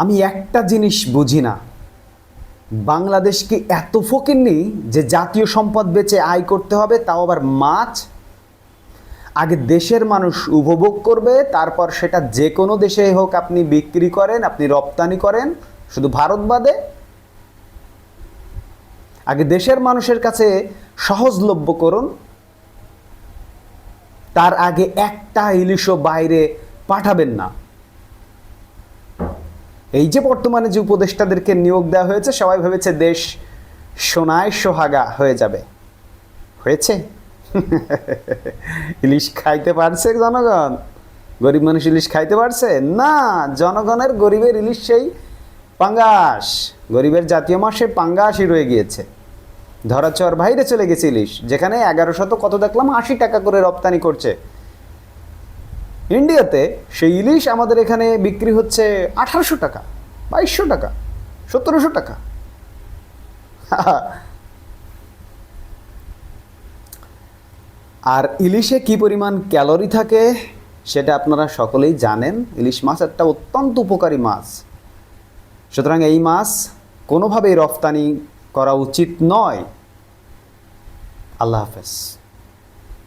আমি একটা জিনিস বুঝি না। বাংলাদেশ কি এত ফকিরনি যে জাতীয় সম্পদ বেচে আয় করতে হবে, তাও আবার মাছ? আগে দেশের মানুষ উপভোগ করবে, তারপর সেটা যে কোনো দেশে হোক আপনি বিক্রি করেন, আপনি রপ্তানি করেন, শুধু ভারত বাদে? আগে দেশের মানুষের কাছে সহজলভ্য করুন। তার আগে একটা ইলিশও বাইরে পাঠাবেন না। এই যে বর্তমানে যে উপদেষ্টাদেরকে নিয়োগ দেওয়া হয়েছে, সবাই ভেবেছে দেশ সোনায় সোহাগা হয়ে যাবে। হয়েছে? ইলিশ খাইতে পারছে জনগণ? গরিব মানুষ ইলিশ খাইতে পারছে? না, জনগণের গরিবের ইলিশ সেই পাঙ্গাস। গরিবের জাতীয় মাসে পাঙ্গাসই রয়ে গিয়েছে। ধরাচর বাইরে চলে গেছে ইলিশ, যেখানে এগারো শত কত দেখলাম? আশি টাকা করে রপ্তানি করছে। ইন্ডিয়াতে সেই ইলিশ আমাদের এখানে বিক্রি হচ্ছে আঠারোশো টাকা, বাইশশো টাকা, সতেরোশো টাকা। আর ইলিশে কি পরিমাণ ক্যালোরি থাকে সেটা আপনারা সকলেই জানেন। ইলিশ মাছ একটা অত্যন্ত উপকারী মাছ। সুতরাং এই মাছ কোনোভাবেই রফতানি করা উচিত নয়। আল্লাহ হাফেজ।